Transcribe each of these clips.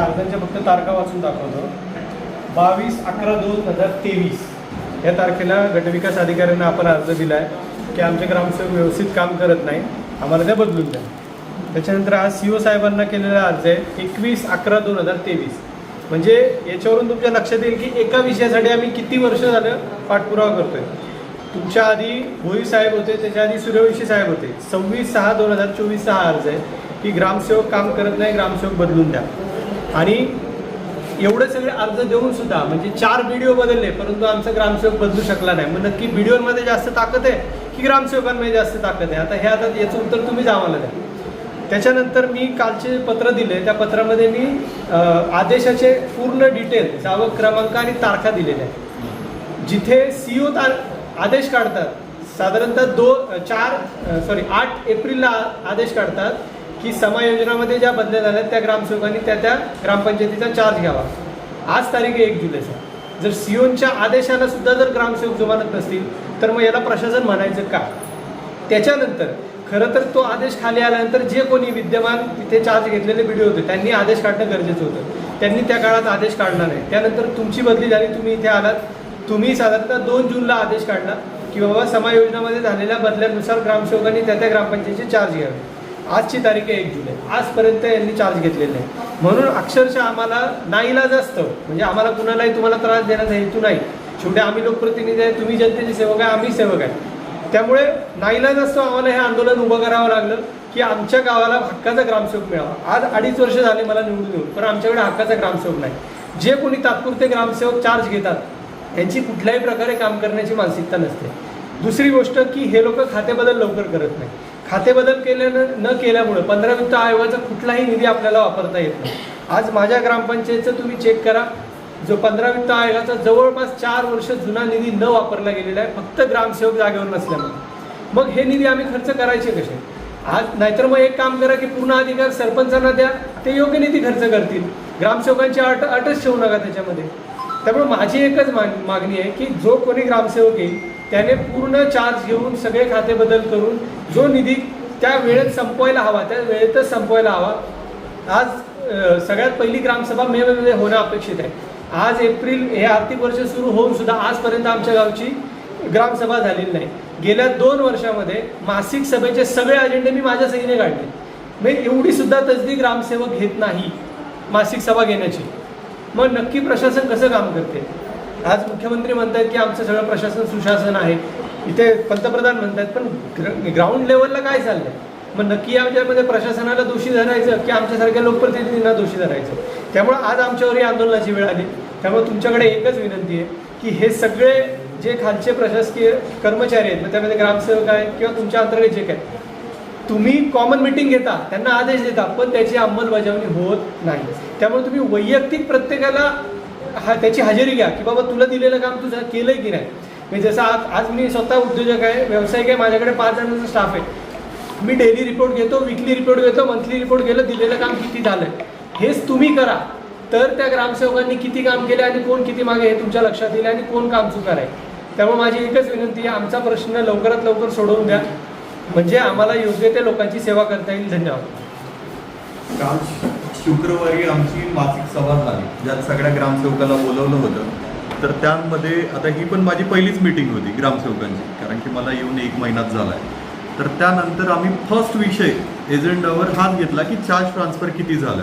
अर्जांच्या फक्त तारखा वाचून दाखवतो. बावीस अकरा दोन हजार तेवीस. या तारखेला गटविकास अधिकाऱ्यांना आपण अर्ज दिला आहे की आमचे ग्रामसेवक व्यवस्थित काम करत नाही. आम्हाला त्या बदलून द्या. त्याच्यानंतर आज सी ओ साहेबांना केलेला अर्ज आहे एकवीस अकरा दोन हजार तेवीस. म्हणजे याच्यावरून तुमच्या लक्षात येईल की एका विषयासाठी आम्ही किती वर्ष झालं पाठपुरावा करतोय. तुमच्या आधी भोई साहेब होते त्याच्या आधी सूर्यवंशी साहेब होते. सव्वीस सहा दोन हजार चोवीसचा हा अर्ज आहे की ग्रामसेवक काम करत नाही ग्रामसेवक बदलून द्या. आणि एवढे सगळे अर्ज देऊन सुद्धा म्हणजे चार व्हिडिओ बदलले परंतु आमचा ग्रामसेवक बदलू शकला नाही. मग नक्की व्हिडिओमध्ये जास्त ताकद आहे की ग्रामसेवकांमध्ये जास्त ताकद आहे? आता हे आता याचं उत्तर तुम्हीच आम्हाला द्या. त्याच्यानंतर मी कालचे पत्र दिले त्या पत्रामध्ये मी आदेशाचे पूर्ण डिटेल जावक क्रमांक आणि तारखा दिलेल्या आहेत. जिथे सी ओ तार आदेश काढतात साधारणतः दो चार सॉरी आठ एप्रिलला आदेश काढतात की समायोजनामध्ये ज्या बदल्या झाल्या त्या ग्रामसेवकांनी त्या त्या ग्रामपंचायतीचा चार्ज घ्यावा. आज तारीख एक एक सर. जर सीओनच्या आदेशाला सुद्धा जर ग्रामसेवक जुमानत नसतील तर मग याला प्रशासन म्हणायचं का? त्याच्यानंतर खरं तर तो आदेश खाली आल्यानंतर जे कोणी विद्यमान तिथे चार्ज घेतलेले व्हिडिओ होते त्यांनी आदेश काढणं गरजेचं होतं. त्यांनी त्या काळात आदेश काढला नाही. त्यानंतर तुमची बदली झाली तुम्ही इथे आलात. तुम्ही साधारणतः दोन जूनला आदेश काढला की बाबा समायोजनामध्ये झालेल्या बदल्यानुसार ग्रामसेवकांनी त्या त्या ग्रामपंचायतीचे चार्ज घ्यावे. आजची तारीख आहे एक जुलै. आजपर्यंत यांनी चार्ज घेतलेले आहे म्हणून अक्षरशः आम्हाला नाईलाज असतं. म्हणजे आम्हाला कुणालाही तुम्हाला त्रास देण्याचा हेतू नाही. शेवटी आम्ही लोकप्रतिनिधी आहे तुम्ही जनतेचे सेवक आहे आम्ही सेवक आहे. त्यामुळे नाईलाज असतो आम्हाला हे आंदोलन उभं करावं लागलं की आमच्या गावाला हक्काचा ग्रामसेवक मिळावा. आज अडीच वर्ष झाले मला निवडून येऊन पण आमच्याकडे हक्काचा ग्रामसेवक नाही. जे कोणी तात्पुरते ग्रामसेवक चार्ज घेतात त्यांची कुठल्याही प्रकारे काम करण्याची मानसिकता नसते. दुसरी गोष्ट की हे लोक खातेबदल लवकर करत नाही खातेबदल केल्यानं न केल्यामुळं पंधरा वित्त आयोगाचा कुठलाही निधी आपल्याला वापरता येत नाही. आज माझ्या ग्रामपंचायतचं तुम्ही चेक करा. जो पंधरा वित्त आयोगाचा जवळपास चार वर्ष जुना निधी न वापरला गेलेला आहे फक्त ग्रामसेवक जागेवर नसल्यामुळे. मग हे निधी आम्ही खर्च करायचे कसे? आज नाहीतर मग एक काम करा की पूर्ण अधिकार सरपंचांना द्या. ते योग्य निधी खर्च करतील. ग्रामसेवकांची अट अटच ठेवू नका त्याच्यामध्ये. त्यामुळे माझी एकच माग मागणी आहे की जो कोणी ग्रामसेवक येईल त्याने पूर्ण चार्ज घेऊन सगळे खाते बदल करून जो निधी त्या वेळेत संपवायला हवा त्या वेळेतच संपवायला हवा. आज सगळ्यात पहिली ग्रामसभा मे मध्ये होणं अपेक्षित आहे. आज एप्रिल हे आर्थिक वर्ष सुरू होऊन सुद्धा आजपर्यंत आमच्या गावची ग्रामसभा झालेली नाही. गेल्या दोन वर्षामध्ये मासिक सभेचे सगळे अजेंडे मी माझ्या सहीने काढले. मी एवढी सुद्धा तसदी ग्रामसेवक घेत नाही मासिक सभा घेण्याची. मग नक्की प्रशासन कसं काम करते? आज मुख्यमंत्री म्हणतात की आमचं सगळं प्रशासन सुशासन आहे. इथे पंतप्रधान म्हणतात पण ग्र- ग्राउंड लेवलला काय चाललंय? मग नक्की याच्यामध्ये प्रशासनाला दोषी धरायचं की आमच्यासारख्या लोकप्रतिनिधींना दोषी धरायचं? त्यामुळे आज आमच्यावरही आंदोलनाची वेळ आली. त्यामुळे तुमच्याकडे एकच विनंती आहे की हे सगळे जे खालचे प्रशासकीय कर्मचारी आहेत मग त्यामध्ये ग्रामसेवक आहेत किंवा तुमच्या अंतर्गत जे काय तुम्ही कॉमन मिटिंग घेता त्यांना आदेश देता पण त्याची अंमलबजावणी होत नाही. त्यामुळे तुम्ही वैयक्तिक प्रत्येकाला हा त्याची हजेरी घ्या की बाबा तुला दिलेलं काम तुझं केलंय की नाही? म्हणजे जसं आज आज मी स्वतः उद्योजक आहे व्यावसायिक आहे माझ्याकडे पाच जणांचा स्टाफ आहे. मी डेली रिपोर्ट घेतो विकली रिपोर्ट घेतो मंथली रिपोर्ट घेलं दिलेलं काम किती झालंय? हेच तुम्ही करा. तर त्या ग्रामसेवकांनी किती काम केलं आणि कोण किती मागे हे तुमच्या लक्षात येईल आणि कोण काम चुकार आहे? त्यामुळे माझी एकच विनंती आहे आमचा प्रश्न लवकरात लवकर सोडवून द्या. म्हणजे आम्हाला योग्य त्या लोकांची सेवा करता येईल. धन्यवाद. काल शुक्रवारी आमची मासिक सभा झाली ज्यात सगळ्या ग्रामसेवकाला बोलवलं होतं. तर त्यामध्ये आता ही पण माझी पहिलीच मीटिंग होती ग्रामसेवकांची कारण की मला येऊन एक महिनाच झाला आहे तर त्यानंतर आम्ही फर्स्ट विषय एजंडावर हात घेतला की चार्ज ट्रान्सफर किती झाला.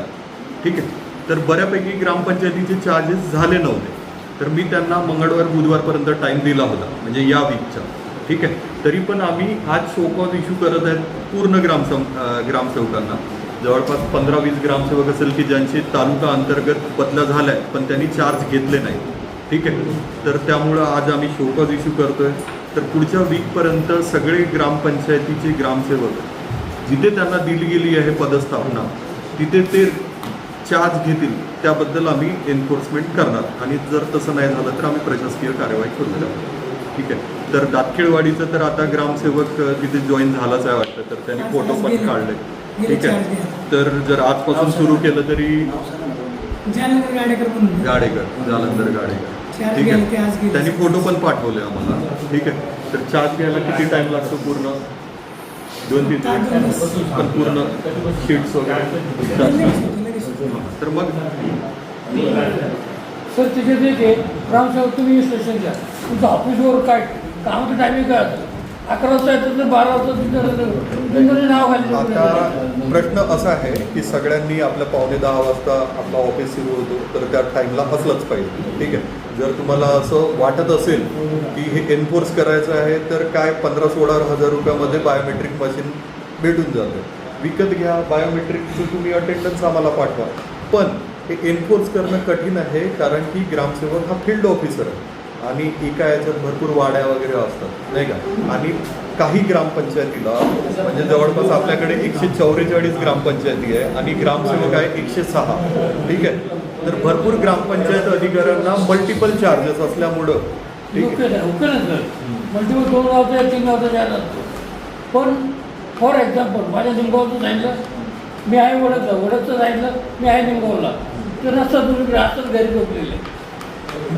ठीक आहे? तर बऱ्यापैकी ग्रामपंचायतीचे चार्जेस झाले नव्हते. तर मी त्यांना मंगळवार बुधवारपर्यंत टाईम दिला होता म्हणजे या वीकचा ठीक आहे? तरी पण आम्ही आज शोकॉज इश्यू करत आहेत पूर्ण ग्रामसम ग्रामसेवकांना. जवळपास पंधरा वीस ग्रामसेवक असेल की ज्यांची तालुका अंतर्गत बदला झाला आहे पण त्यांनी चार्ज घेतले नाही ठीक आहे? तर त्यामुळं आज आम्ही शोकॉज इश्यू करतोय. तर पुढच्या वीकपर्यंत सगळे ग्रामपंचायतीचे ग्रामसेवक जिथे त्यांना दिली गेली आहे पदस्थापना तिथे ते चार्ज घेतील. त्याबद्दल आम्ही एन्फोर्समेंट करणार. आणि जर तसं नाही झालं तर आम्ही प्रशासकीय कार्यवाही करू. शकतो ठीक आहे? तर दातखेडवाडीचं तर आता ग्रामसेवक तिथे जॉईन झालाच आहे वाटतं तर त्यांनी फोटो पण काढले. ठीक आहे. तर जर आजपासून सुरू केलं तरी जालंधर गाडेकर जालंधर गाडेकर. ठीक आहे. त्यांनी फोटो पण पाठवले आम्हाला. ठीक आहे. तर चार्ज घ्यायला किती टाइम लागतो पूर्ण? दोन तीन दिवस. पण पूर्ण शीट्स वगैरे. तर मग? सर आहे ग्रामसेवक तुम्ही स्टेशनच्या तुमचं ऑफिसवर काय कामाचं टायमिंग काय असतं अकरा वाजता तर बारा वाजता नाव आता प्रश्न असा आहे की सगळ्यांनी आपल्या पावणे दहा वाजता आपला ऑफिस सुरू होतो तर त्या टाईमला असलंच पाहिजे. ठीक आहे? जर तुम्हाला असं वाटत असेल की हे एन्फोर्स करायचं आहे तर काय पंधरा सोळा हजार रुपयामध्ये बायोमेट्रिक मशीन भेटून जातं. विकत घ्या बायोमेट्रिकचं तुम्ही अटेंडन्स आम्हाला पाठवा. पण हे एन्फोर्स करणं कठीण आहे कारण की ग्रामसेवक हा फील्ड ऑफिसर आहे. आणि एका याच्यात भरपूर वाड्या वगैरे असतात नाही का? आणि काही ग्रामपंचायतीला म्हणजे जवळपास आपल्याकडे एकशे चौवेचाळीस ग्रामपंचायती आहे आणि ग्रामसेवक आहे एकशे सहा. ठीक आहे? तर भरपूर ग्रामपंचायत अधिकाऱ्यांना मल्टिपल चार्जेस असल्यामुळं ठीक आहे? Okay sir. मल्टिपल दोन गावचं तीन गावचं जायला पण फॉर एक्झाम्पल माझ्या निमगावचं सांगितलं मी आहे वडतला वडतचं सांगितलं मी आहे निमगावला. तर रस्ता तुम्ही रास्ताच घरी झोपलेले.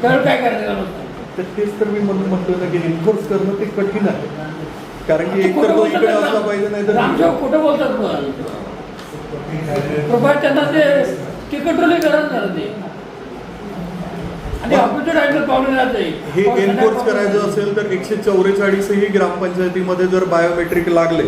त्यावेळी काय करायचं? नसतं तर तेच तर मी म्हणून म्हणतोय ना की एन्फोर्स करणं ते कठीण आहे. कारण की एकतर तो इकडे असला पाहिजे नाही तर खोटं बोलतात कृपया त्यांना ते करत ते. आणि हे एन्फोर्स करायचं असेल तर एकशे चौवेचाळीसही ग्रामपंचायतीमध्ये जर बायोमेट्रिक लागले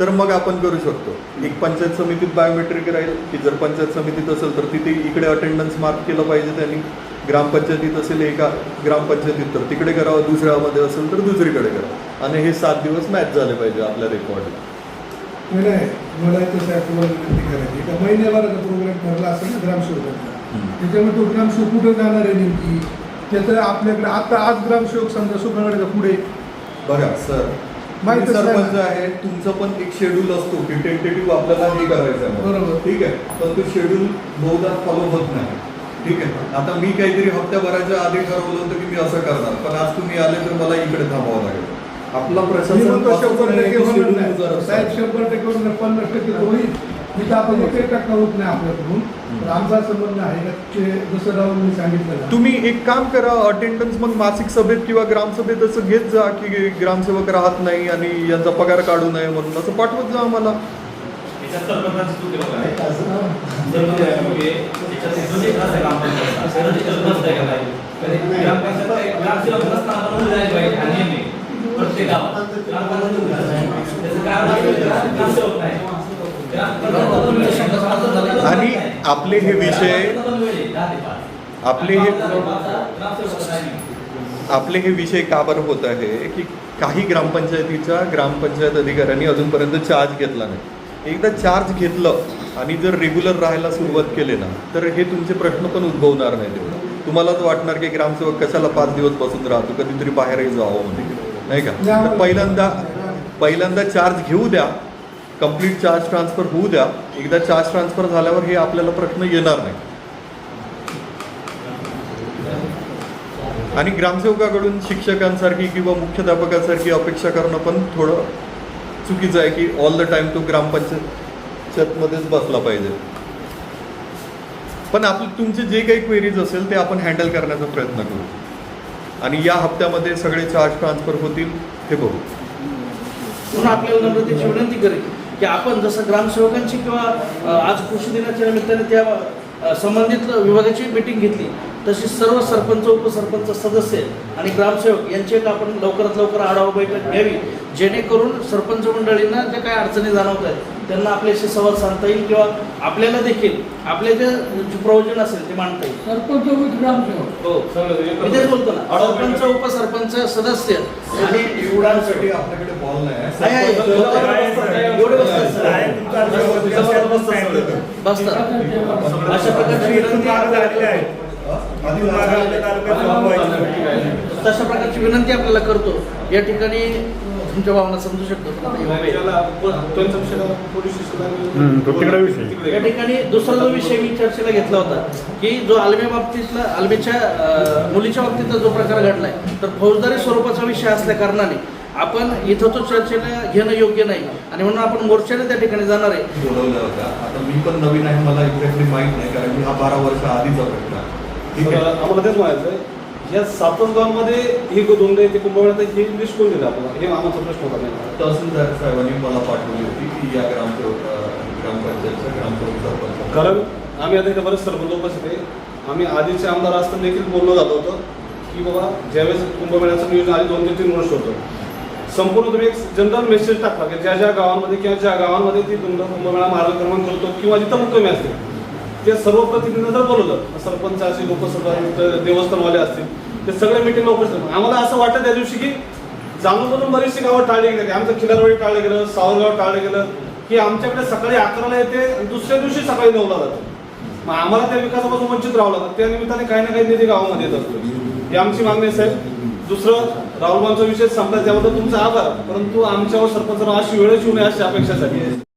तर मग आपण करू शकतो. एक पंचायत समितीत बायोमेट्रिक राहील की जर पंचायत समितीत असेल तर तिथे इकडे अटेंडन्स मार्क केलं पाहिजे त्यांनी. ग्रामपंचायतीत असेल एका ग्रामपंचायतीत तर तिकडे करावं दुसऱ्यामध्ये असेल तर दुसरीकडे करावं आणि हे सात दिवस मॅच झाले पाहिजे आपल्या रेकॉर्डला नाही मला तुम्हाला विनंती करायची का महिन्याभराचा प्रोग्राम ठरला असेल ना ग्रामसेवकाचा. त्याच्यामुळे तो ग्रामसेवक कुठं जाणार आहे नेमकी? त्याचं आपल्याकडे आता आज ग्रामसेवक समजा सुखागडच्या पुढे? बघा सर माहितच तुम्ही नाही सरपंच आहे तुमचं पण एक शेड्यूल असतो. की टेंटेटिव्ह आपल्याला हे करायचं आहे. बरोबर. ठीक आहे. पण तो शेड्यूल बहुधा फॉलो होत नाही. ठीक आहे. आता मी काहीतरी हप्त्याभराच्या आधी ठरवलं होतं की मी असं करणार. पण आज तुम्ही आले तर मला इकडे थांबावं लागेल. आपला मी प्रशासन शंभर टक्के की होणार नाही. साहेब. शंभर टक्के होणार पन्नास टक्के तर होईल तिथं आपण एक टक्का होत नाही आपल्याकडून. पण आमचा संबंध आहे का? ते जसं राहून मी सांगितलं ना. तुम्ही एक काम करा अटेंडन्स मग मासिक सभेत किंवा ग्रामसभेत असं घेत जा की ग्रामसेवक राहत नाही आणि यांचा पगार काढू नये म्हणून. असं पाठवत जा आम्हाला. त्याच्यात सरपंचाची चूक आहे बघा. सरपंचाची चूक. आहे. एक असं ग्रामपंचायत पाहिजे. प्रत्येक गावात. आणि आपले हे विषय आपले हे आपले हे विषय का बरं होत आहे की काही ग्रामपंचायतीच्या ग्रामपंचायत अधिकाऱ्यांनी अजूनपर्यंत चार्ज घेतला नाही एकदा चार्ज घेतलं आणि जर रेग्युलर राहायला सुरुवात केले ना तर हे तुमचे प्रश्न पण उद्भवणार नाही तेवढं तुम्हाला तर वाटणार की ग्रामसेवक कशाला पाच दिवस बसून राहतो कधीतरी बाहेरही जावं म्हणजे नाही का? तर पहिल्यांदा पहिल्यांदा चार्ज घेऊ द्या कंप्लीट चार्ज ट्रान्सफर होऊ द्या. एकदा चार्ज ट्रान्सफर झाल्यावर हे आपल्याला प्रश्न येणार नाही. आणि ग्रामसेवकाकडून शिक्षकांसारखी किंवा मुख्याध्यापकासारखी अपेक्षा करणं पण थोडं चुकीचं आहे की ऑल द टाइम तो ग्रामपंचायतमध्येच बसला पाहिजे. पण आपले तुमचे जे काही क्वेरीज असेल ते आपण हँडल करण्याचा प्रयत्न करू. आणि या हप्त्यामध्ये सगळे चार्ज ट्रान्सफर होतील हे बघू. म्हणून आपल्याला नम्रतेची विनंती करेल की आपण जसं ग्रामसेवकांची किंवा आज कृषी दिनाच्या निमित्ताने त्या संबंधित विभागाची मीटिंग घेतली तशी सर्व सरपंच उपसरपंच सदस्य आणि ग्रामसेवक यांची एक आपण लवकरात लवकर आढावा बैठक घ्यावी जेणेकरून सरपंच मंडळींना ज्या काही अडचणी जाणवत आहेत त्यांना आपल्याशी संवाद साधता येईल किंवा आपल्याला देखील आपले जे प्रयोजन असेल ते मांडता येईल सरपंच हो मी तेच बोलतो ना सरपंच उपसरपंच सदस्य आणि एवढ्यासाठी आपल्याकडे बॉल नाही आहे, आहे. बसतात, अशा प्रकारची विनंती तशा प्रकारची विनंती आपल्याला करतो. या ठिकाणी तुमच्या भावना समजू शकतो. या ठिकाणी दुसरा जो विषय मी चर्चेला घेतला होता की जो आलमे बाबतीतला आलमेच्या मुलीच्या बाबतीतला जो प्रकार घडलाय तर फौजदारी स्वरूपाचा विषय असल्या कारणाने आपण इथं तो चर्चेला घेणं योग्य नाही. आणि म्हणून आपण मोर्चाला त्या ठिकाणी जाणार आहे. बोलवलं होतं. आता मी पण नवीन आहे मला एक्झॅक्टली माहीत नाही कारण की हा बारा वर्ष आधीचा प्रश्न आहे. आहे आम्हाला तेच म्हणायचं या सातसगावमध्ये ही दोन ते कुंभमेळ्यात ही लिस्ट कोण दिली आपल्याला? हे आमचा प्रश्न होता नाही. तहसीलदार साहेबांनी मला पाठवली होती की या ग्रामसेवक ग्रामपंचायतच्या ग्रामसेवक सरपंच कारण आम्ही आता इथे बरेच सरपंच उपस्थित आहे आम्ही आधीचे आमदार असताना देखील बोललो जात होतं की बाबा ज्यावेळेस कुंभमेळ्याचं नियोजन आधी दोन ते तीन वर्ष होतं. संपूर्ण तुम्ही एक जनरल मेसेज टाकला की ज्या ज्या गावांमध्ये किंवा ज्या गावांमध्ये ती तुमचा कुंभमेळा मार्गक्रमण करतो किंवा जिथं मुक्कामी असते. ते सर्व प्रतिनिधींना जर बोलवलं सरपंच असेल लोकसभा देवस्थानवाले असतील ते सगळे मिटिंगला उपस्थित आम्हाला असं वाटतं त्या दिवशी की जाणून बुजून बरीचशी गावं टाळली गेली आमचं खिलारवाडी टाळलं गेलं सावरगाव टाळलं गेलं की आमच्याकडे सकाळी अकराला येते आणि दुसऱ्या दिवशी सकाळी नऊला जातं. मग आम्हाला त्या विकासापासून वंचित राहावं लागतं. त्या निमित्ताने काही ना काही निधी गावामध्ये येत असतो. ही आमची मागणी असेल साहेब. दुसरं राहुलबांचा विषय संपला त्याबद्दल तुमचा आभार. परंतु आमच्यावर सरपंच अशी वेळच येऊ नये अशी अपेक्षासाठी आहे.